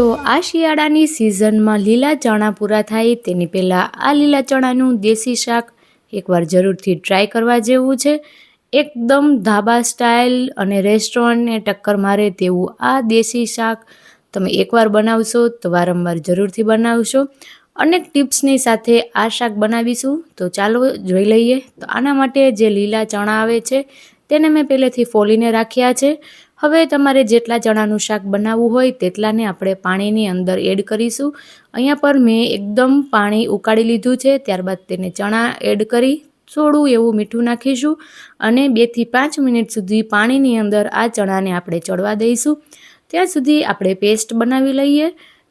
આ શિયાળાની સિઝનમાં લીલા ચણા પૂરા થાય તેની પહેલાં આ લીલા ચણાનું દેશી શાક એકવાર જરૂરથી ટ્રાય કરવા જેવું છે. એકદમ ધાબા સ્ટાઇલ અને રેસ્ટોરન્ટને ટક્કર મારે તેવું આ દેશી શાક તમે એકવાર બનાવશો તો વારંવાર જરૂરથી બનાવશો. અનેક ટિપ્સની સાથે આ શાક બનાવીશું. તો ચાલો જોઈ લઈએ. તો આના માટે જે લીલા ચણા આવે છે તેને મેં પહેલેથી ફોલીને રાખ્યા છે. હવે તમારે જેટલા ચણાનું શાક બનાવવું હોય તેટલાને આપણે પાણીની અંદર એડ કરીશું. અહીંયા પર મેં એકદમ પાણી ઉકાળી લીધું છે, ત્યારબાદ તેને ચણા એડ કરી થોડું એવું મીઠું નાખીશું અને બેથી પાંચ મિનિટ સુધી પાણીની અંદર આ ચણાને આપણે ચડવા દઈશું. ત્યાં સુધી આપણે પેસ્ટ બનાવી લઈએ.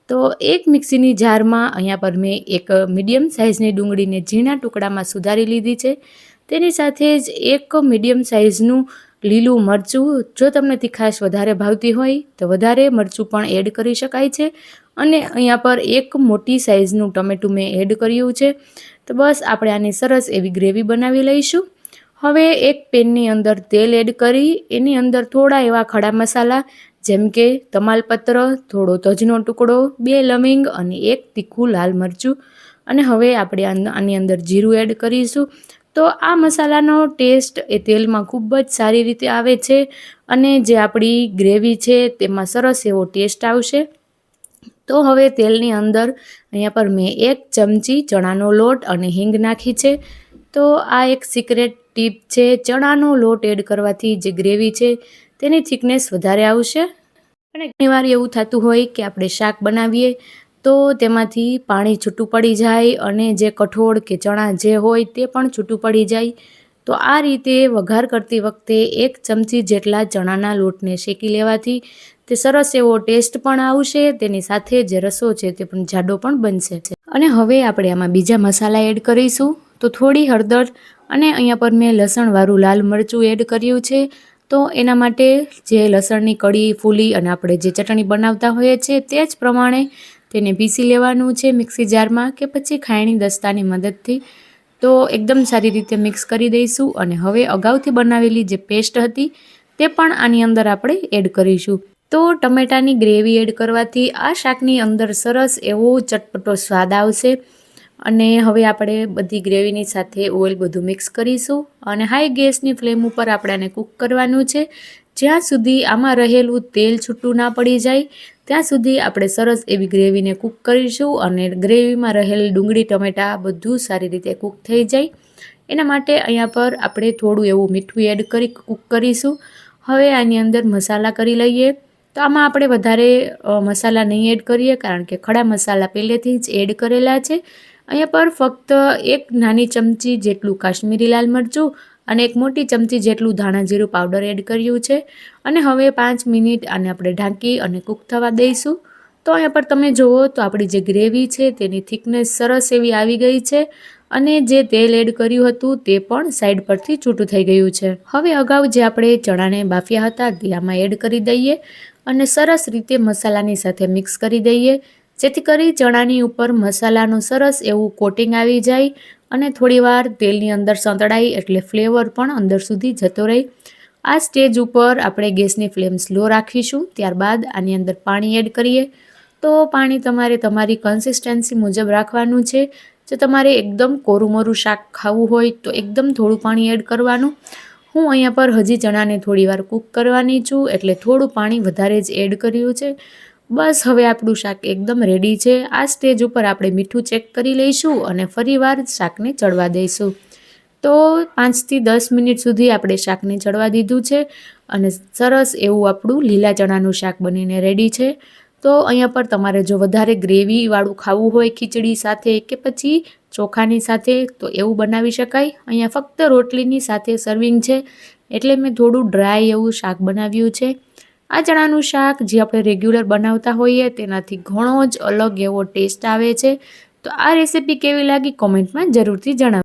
તો એક મિક્સીની જારમાં અહીંયા પર મેં એક મીડિયમ સાઇઝની ડુંગળીને ઝીણા ટુકડામાં સુધારી લીધી છે. તેની સાથે જ એક મીડિયમ સાઇઝનું લીલું મરચું, જો તમને તીખાશ વધારે ભાવતી હોય, તો વધારે મરચું પણ એડ કરી શકાય છે. અને અહીંયા પર એક મોટી સાઇઝનું ટમેટું મેં એડ કર્યું છે. તો બસ આપણે આની સરસ એવી ગ્રેવી બનાવી લઈશું. હવે એક પેનની અંદર તેલ એડ કરી, એની અંદર થોડા એવા ખડા મસાલા, જેમ કે તમાલપત્ર, થોડો તજનો ટુકડો, બે લવિંગ અને એક તીખું લાલ મરચું. અને હવે આપણે આની અંદર જીરું એડ કરીશું. તો આ મસાલાનો ટેસ્ટ એ તેલમાં ખૂબ જ સારી રીતે આવે છે અને જે આપણી ગ્રેવી છે તેમાં સરસ એવો ટેસ્ટ આવશે. તો હવે તેલની અંદર અહીંયા પર મેં એક ચમચી ચણાનો લોટ અને હિંગ નાખી છે. તો આ એક સિક્રેટ ટીપ છે, ચણાનો લોટ એડ કરવાથી જે ગ્રેવી છે તેની થિકનેસ વધારે આવશે. અને ઘણીવાર એવું થતું હોય કે આપણે શાક બનાવીએ તો તેમાંથી પાણી છૂટું પડી જાય અને જે કઠોળ કે ચણા જે હોય તે પણ છૂટું પડી જાય. તો આ રીતે વઘાર કરતી વખતે એક ચમચી જેટલા ચણાના લોટને શેકી લેવાથી તે સરસ એવો ટેસ્ટ પણ આવશે, તેની સાથે જે રસો છે તે પણ જાડો પણ બનશે. અને હવે આપણે આમાં બીજા મસાલા એડ કરીશું. તો થોડી હળદર અને અહીંયા પર મેં લસણવાળું લાલ મરચું એડ કર્યું છે. તો એના માટે જે લસણની કળી, ફૂલી અને આપણે જે ચટણી બનાવતા હોઈએ છીએ તે જ પ્રમાણે તેને પીસી લેવાનું છે મિક્સી જારમાં કે પછી ખાયણી દસ્તાની મદદથી. તો એકદમ સારી રીતે મિક્સ કરી દઈશું અને હવે અગાઉથી બનાવેલી જે પેસ્ટ હતી તે પણ આની અંદર આપણે એડ કરીશું. તો ટમેટાની ગ્રેવી એડ કરવાથી આ શાકની અંદર સરસ એવો ચટપટો સ્વાદ આવશે. અને હવે આપણે બધી ગ્રેવીની સાથે ઓઇલ બધું મિક્સ કરીશું અને હાઈ ગેસની ફ્લેમ ઉપર આપણે આને કૂક કરવાનું છે. જ્યાં સુધી આમાં રહેલું તેલ છૂટું ના પડી જાય ત્યાં સુધી આપણે સરસ એવી ગ્રેવીને કૂક કરીશું અને ગ્રેવીમાં રહેલ ડુંગળી, ટમેટાં બધું સારી રીતે કૂક થઈ જાય. એના માટે અહીંયા પર આપણે થોડું એવું મીઠું એડ કરી કૂક કરીશું. હવે આની અંદર મસાલા કરી લઈએ. તો આમાં આપણે વધારે મસાલા નહીં એડ કરીએ કારણ કે ખડા મસાલા પહેલેથી જ એડ કરેલા છે. અહીંયા પર ફક્ત એક નાની ચમચી જેટલું કાશ્મીરી લાલ મરચું અને એક મોટી ચમચી જેટલું ધાણા જીરું પાવડર એડ કર્યું છે. અને હવે પાંચ મિનિટ આને આપણે ઢાંકી અને કૂક થવા દઈશું. તો અહીંયા પર તમે જુઓ તો આપણી જે ગ્રેવી છે તેની થિકનેસ સરસ એવી આવી ગઈ છે. અને જે તેલ એડ કર્યું હતું તે પણ સાઈડ પરથી છૂટું થઈ ગયું છે. હવે અગાઉ જે આપણે ચણાને બાફ્યા હતા તે આમાં એડ કરી દઈએ અને સરસ રીતે મસાલાની સાથે મિક્સ કરી દઈએ. જેથી કરી ચણાની ઉપર મસાલાનું સરસ એવું કોટિંગ આવી જાય અને થોડીવાર તેલની અંદર સંતળાઈ એટલે ફ્લેવર પણ અંદર સુધી જતો રહે. આ સ્ટેજ ઉપર આપણે ગેસની ફ્લેમ સ્લો રાખીશું, ત્યારબાદ આની અંદર પાણી એડ કરીએ. તો પાણી તમારે તમારી કન્સિસ્ટન્સી મુજબ રાખવાનું છે. જો તમારે એકદમ કોરું મોરું શાક ખાવું હોય તો એકદમ થોડું પાણી એડ કરવાનું. હું અહીંયા પર હજી ચણાને થોડીવાર કૂક કરવાની છું, એટલે થોડું પાણી વધારે જ એડ કર્યું છે. બસ, હવે આપણું શાક એકદમ રેડી છે. આ સ્ટેજ ઉપર આપણે મીઠું ચેક કરી લઈશું અને ફરીવાર શાકને ચડવા દઈશું. તો પાંચથી દસ મિનિટ સુધી આપણે શાકને ચડવા દીધું છે અને સરસ એવું આપણું લીલા ચણાનું શાક બનીને રેડી છે. તો અહીંયા પર તમારે જો વધારે ગ્રેવીવાળું ખાવું હોય ખીચડી સાથે કે પછી ચોખાની સાથે તો એવું બનાવી શકાય. અહીંયા ફક્ત રોટલીની સાથે સર્વિંગ છે. એટલે મેં થોડું ડ્રાય એવું શાક બનાવ્યું છે. આ ચણાનું શાક જે આપણે રેગ્યુલર બનાવતા હોઈએ તેનાથી ઘણો જ અલગ એવો ટેસ્ટ આવે છે. તો આ રેસીપી કેવી લાગી કોમેન્ટમાં જરૂરથી જણાવો